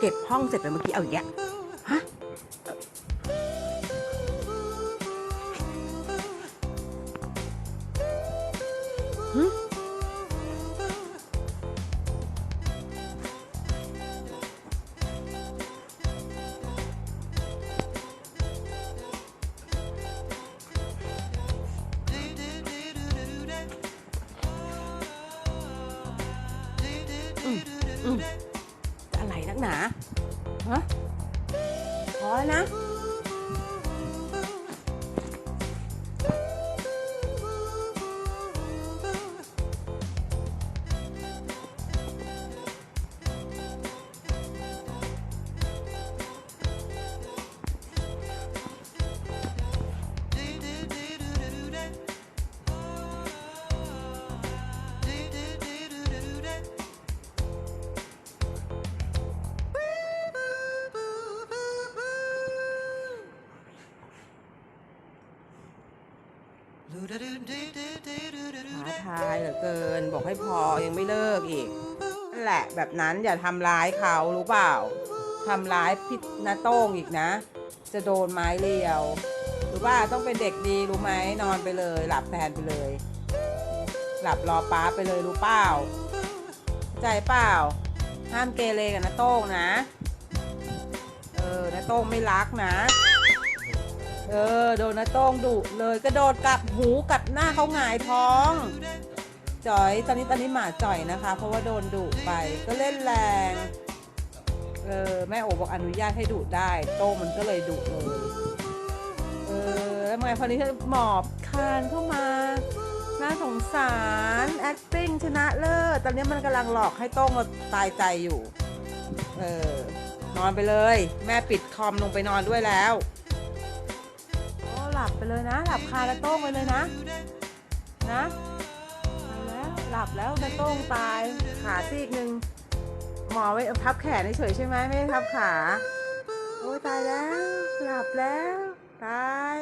เก็บห้องเสร็จไปเมื่อกี้เอาอีกแยะฮะอืมอืม กหนาฮะพอแล้วนะ ท้าทายเหลือเกิน บอกให้พอยังไม่เลิกอีกนั่นแหละแบบนั้นอย่าทำร้ายเขารู้เปล่าทำร้ายพี่นาโต้งอีกนะ จะโดนไม้เรียวหรือว่าต้องเป็นเด็กดีรู้ไหมนอนไปเลย หลับแทนไปเลย หลับรอป้าไปเลยรู้เปล่าเข้าใจเปล่า ห้ามเกเรกับนาโต้งนะ เออนาโต้งไม่รักนะ เออ โดนนาโต้งดุเลยกระโดดกัดหูกัดหน้าเขาหงายท้อง จ่อยตอนนี้ตอนนี้หมาจ่อยนะคะ เพราะว่าโดนดุไปก็เล่นแรง เออแม่โอบอกอนุญาตให้ดุได้ โต้งมันก็เลยดุเลยเออแล้วไงพอนี้หมอบคานเข้ามาน่าสงสาร acting ชนะเลิศตอนนี้มันกำลังหลอกให้โต้งเราตายใจอยู่ เออนอนไปเลย แม่ปิดคอมลงไปนอนด้วยแล้ว ลับไปเลยนะ หลับคาแล้วโต้งไปเลยนะ นะไปแล้วหลับแล้วแล้วโต้งตายขาซีกหนึ่งหมอไว้ทับแขนเฉยใช่ไหมไม่ได้ทับขาโอ้ยตายแล้ว หลับแล้วตาย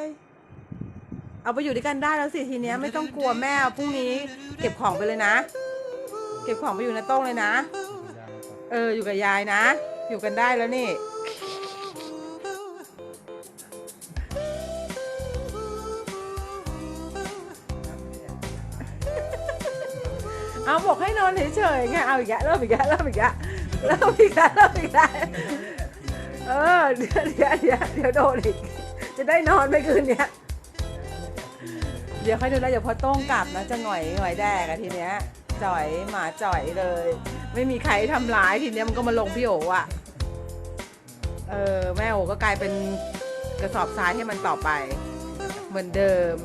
เอาไปอยู่ด้วยกันได้แล้วสิทีเนี้ยไม่ต้องกลัวแม่พรุ่งนี้ เก็บของไปเลยนะ เก็บของไปอยู่ในโต้งเลยนะ เอออยู่กับยายนะ อยู่กันได้แล้วนี่ เอาบอกให้นอนเฉยๆไงเอาอีกแล้วเริ่มอีกแล้วเริ่มอีกแล้วเริ่มอีกแล้วเริ่มอีกแล้วเออเดี๋ยวเดี๋ยวเดี๋ยวเดี๋ยวโดนอีกจะได้นอนไปคืนเนี้ยเดี๋ยวค่อยดูแลเดี๋ยวพอโต้งกลับนะจะหน่อยหน่อยแดกอะทีเนี้ยจ่อยหมาจ่อยเลย ไม่มีใครทำร้ายทีเนี้ยมันก็มาลงพี่โออะเออแม่โอก็กลายเป็นกระสอบทรายให้มันต่อไป เหมือนเดิม